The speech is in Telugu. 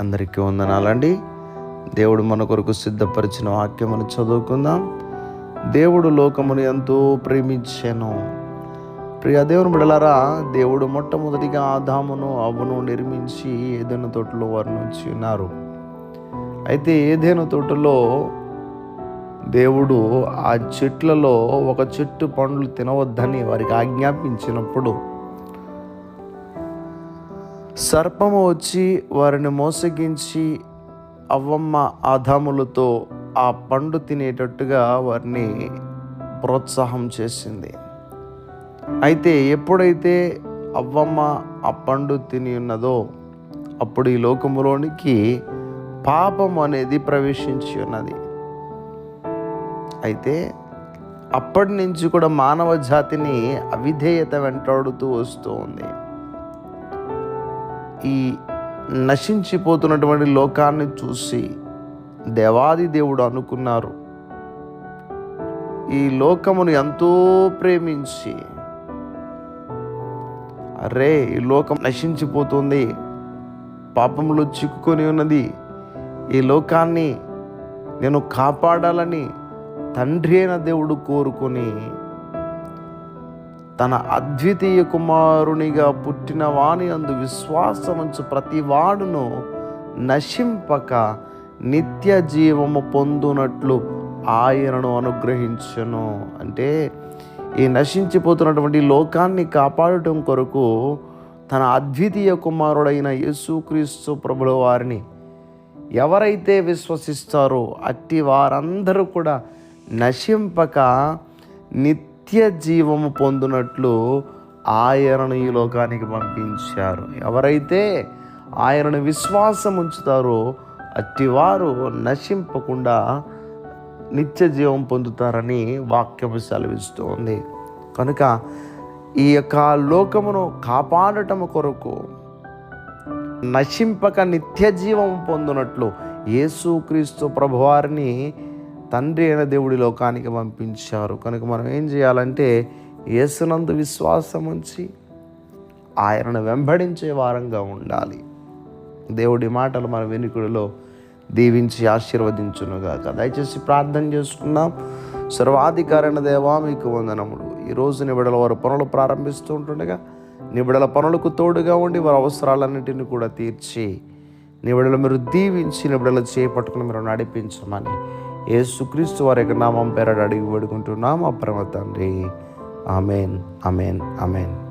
అందరికీ వందనాలండి. దేవుడు మన కొరకు సిద్ధపరిచిన వాక్యమును చదువుకుందాం. దేవుడు లోకమును ఎంతో ప్రేమించాను. ప్రియ దేవుని బిడలారా దేవుడు మొట్టమొదటిగా ఆదామును అవ్వను నిర్మించి ఏదైనా తోటలో వారి నుంచి ఉన్నారు. అయితే ఏదైనా తోటలో దేవుడు ఆ చెట్లలో ఒక చెట్టు పండ్లు తినవద్దని వారికి ఆజ్ఞాపించినప్పుడు సర్పము వచ్చి వారిని మోసగించి అవ్వమ్మ ఆదాములతో ఆ పండు తినేటట్టుగా వారిని ప్రోత్సాహం చేసింది. అయితే ఎప్పుడైతే అవ్వమ్మ ఆ పండు తిని ఉన్నదో అప్పుడు ఈ లోకములోనికి పాపం అనేది ప్రవేశించి ఉన్నది. అయితే అప్పటి నుంచి కూడా మానవ జాతిని అవిధేయత వెంటాడుతూ వస్తూ ఉంది. ఈ నశించిపోతున్నటువంటి లోకాన్ని చూసి దేవాది దేవుడు అనుకున్నారు. ఈ లోకమును ఎంతో ప్రేమించి అరే ఈ లోకం నశించిపోతుంది పాపంలో చిక్కుకొని ఉన్నది ఈ లోకాన్ని నేను కాపాడాలని తండ్రి అయిన దేవుడు కోరుకొని తన అద్వితీయ కుమారునిగా పుట్టిన వాని అందు విశ్వాసముంచు ప్రతి వాడును నశింపక నిత్య జీవము పొందునట్లు ఆయనను అనుగ్రహించను. అంటే ఈ నశించిపోతున్నటువంటి లోకాన్ని కాపాడటం కొరకు తన అద్వితీయ కుమారుడైన యేసుక్రీస్తు ప్రభుల వారిని ఎవరైతే విశ్వసిస్తారో అట్టి వారందరూ కూడా నశింపక నిత్య నిత్య జీవము పొందినట్లు ఆయనను ఈ లోకానికి పంపించారు. ఎవరైతే ఆయనను విశ్వాసం ఉంచుతారో అట్టివారు నశింపకుండా నిత్య జీవం పొందుతారని వాక్యము సెలవిస్తోంది. కనుక ఈ యొక్క లోకమును కాపాడటం కొరకు నశింపక నిత్య జీవం పొందినట్లు యేసుక్రీస్తు ప్రభువారిని తండ్రి అయిన దేవుడి లోకానికి పంపించారు. కనుక మనం ఏం చేయాలంటే యేసునందు విశ్వాసం ఉంచి ఆయనను వెంబడించే వారంగా ఉండాలి. దేవుడి మాటలు మన వెనుకడిలో దీవించి ఆశీర్వదించునుగాక. దయచేసి ప్రార్థన చేసుకుందాం. సర్వాధికారైన దేవా మీకు వందనములు. ఈరోజు నిబిడల వారు పనులు ప్రారంభిస్తూ ఉంటుండగా నిబిడల పనులకు తోడుగా ఉండి వారి అవసరాలన్నింటిని కూడా తీర్చి నిబిడలు మీరు దీవించి నిబిడలు చేపట్టుకుని మీరు నడిపించమని యేసుక్రీస్తు వారి యొక్క నామం పేరడు అడిగి వేడుకుంటున్నాం. అప్రమ తండ్రి. ఆమెన్. Amen amen